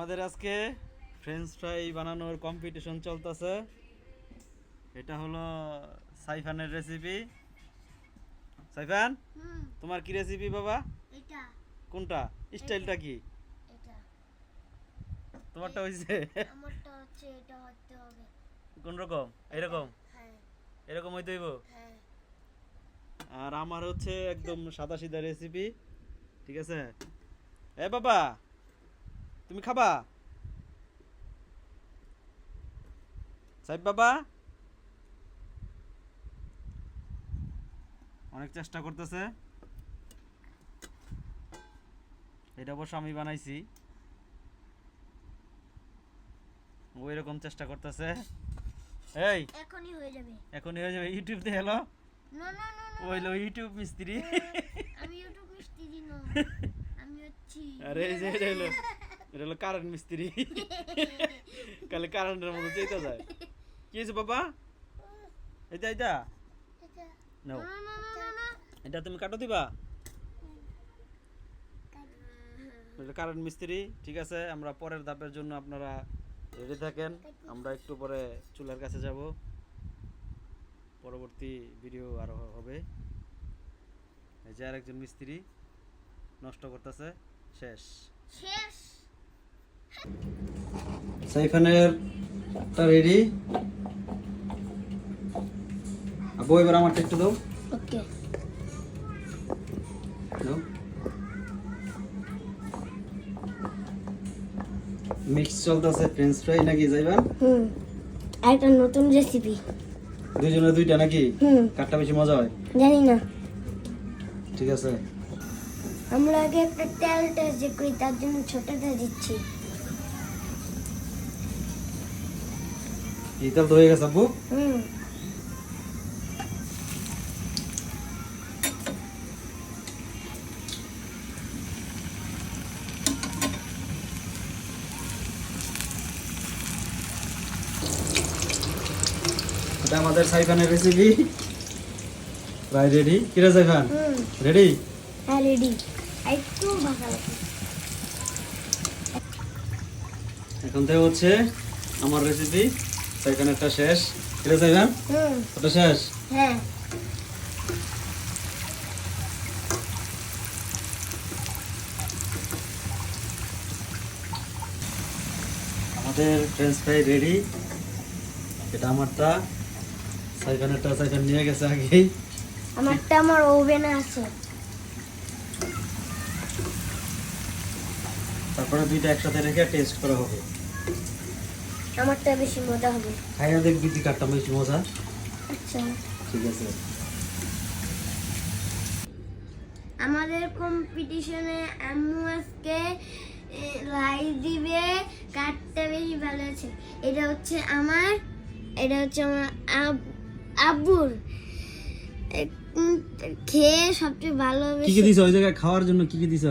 আমাদের আজকে French fry বানানোর কম্পিটিশন চলতেছে। এটা হলো সাইফানের রেসিপি সাইফান তোমার কি রেসিপি বাবা? এটা। কোনটা? স্টাইলটা কি? তোমারটা হবে। কোন রকম এরকম এরকম হইতে হইব? হ্যাঁ। আর আমার হচ্ছে একদম সাদা সিধা রেসিপি ঠিক আছে? এ বাবা তুমি খাবা? সাহেব বাবা? অনেক চেষ্টা করতেছে। এটা অবশ্য আমি বানাইছি। ও এরকম চেষ্টা করতেছে। এই! এখনই হয়ে যাবে। এখনই হয়ে যাবে। ইউটিউব দিয়ে এলো না না না না। ও হইল ইউটিউব মিস্ত্রি। আমি ইউটিউব মিষ্টি দিন আমি হচ্ছি আরে এই যে। এটা হলো কারেন্ট মিস্ত্রি। কালে কারেন্টের মতো যেতে যায়। কি হয়েছে বাবা? এটা এটা নাও। এটা তুমি কাটো দিবা? এটা কারেন্ট মিস্ত্রি, ঠিক আছে? আমরা পরের ধাপের জন্য আপনারা রেডি থাকেন। আমরা একটু পরে চুলার কাছে যাব। পরবর্তী ভিডিও আরও হবে। যে আরেকজন মিস্ত্রি নষ্ট করতেছে। শেষ। শেষ। সাইফানের টা রেডি আবু এবার আমারটা একটু দাও। ওকে। দাও। মিক্স চলতেছে ফ্রেঞ্চ ফ্রাই নাকি যাইবেন হুম। একটা নতুন রেসিপি দুইজনে দুইটা নাকি? হুম। কাটটা বেশি মজা হয়? জানি না। ঠিক আছে। আমরা আগে একটা তেল টেস্ট যে করি তার জন্য ছোটটা দিচ্ছি। এই তেল তো হয়ে গেছে আব্বু হুম। এটা আমাদের সাইফানের রেসিপি প্রায় রেডি কিরে সাইফান? রেডি হ্যাঁ রেডি একটু লাগবে এখন থেকে হচ্ছে আমার রেসিপি শেষ। ওটা শেষ? হ্যাঁ। আমাদের ফ্রেঞ্চ ফ্রাই রেডি এটা আমারটা। সাইফানেরটা সাইফান নিয়ে গেছে আগেই আমারটা আমার ওভেনে আছে। তারপরে দুইটা একসাথে রেখে টেস্ট করা হবে। আমারটা বেশি মজা হবে। খাইয়া দেখবি তুই কাটটা বেশি মজা। আচ্ছা। ঠিক আছে। আমাদের কম্পিটিশনে আম্মু আজকে রাইস দিবে কাঠটা বেশি ভালো আছে। এটা হচ্ছে আমার এটা হচ্ছে আমার আব- আব্বুর। খেয়ে সবচেয়ে ভালো কি কি দিছ? ওই জায়গায় খাওয়ার জন্য কি কি দিছ?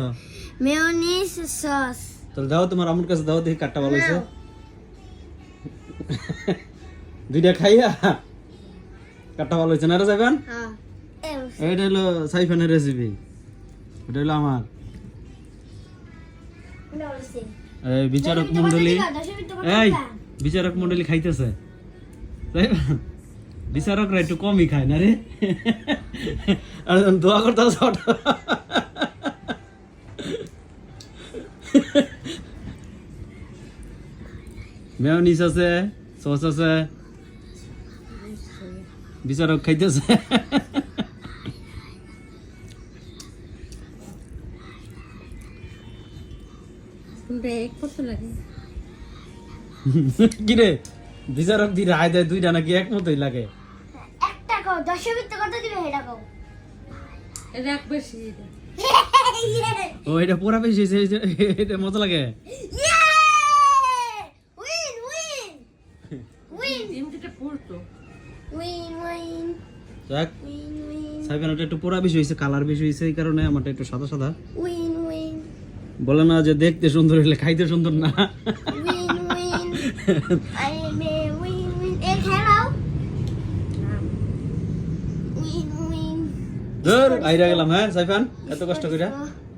মেয়নিস সস তাহলে দাও তোমার আমুর কাছে দাও দেখি কাটটা ভালো হয়েছে। দুইটা খাইয়া কাটটা ভালো হয়েছে না রে যাবেন হ্যাঁ। এটা হলো সাইফানের রেসিপি এটা হলো আমার। এই বিচারক মন্ডলী এই বিচারক মন্ডলী খাইতেছে। সাইফান, বিচারকরা একটু কমই খায় না রে? আর দোয়া করতে মেয়নিস আছে সস আছে। বিচারক খাইতেছে কিরে বিচারক দি রায় দেয় দুইটা নাকি এক মতোই লাগে? একটা খাও দশের ভিতরে কত দিবে এটা খাও ও এটা পুরা বেশি হয়েছে, এই যে- এটা মজা লাগে। Win win win win win যাক একটু পুরা বেশি হয়েছে কালার বেশি হয়েছে এই কারণে আমারটা একটু সাদা সাদা। বলে না যে দেখতে সুন্দর হলে খাইতে সুন্দর না। ধর আইরা গেলাম হ্যাঁ সাইফান? এত কষ্ট হুম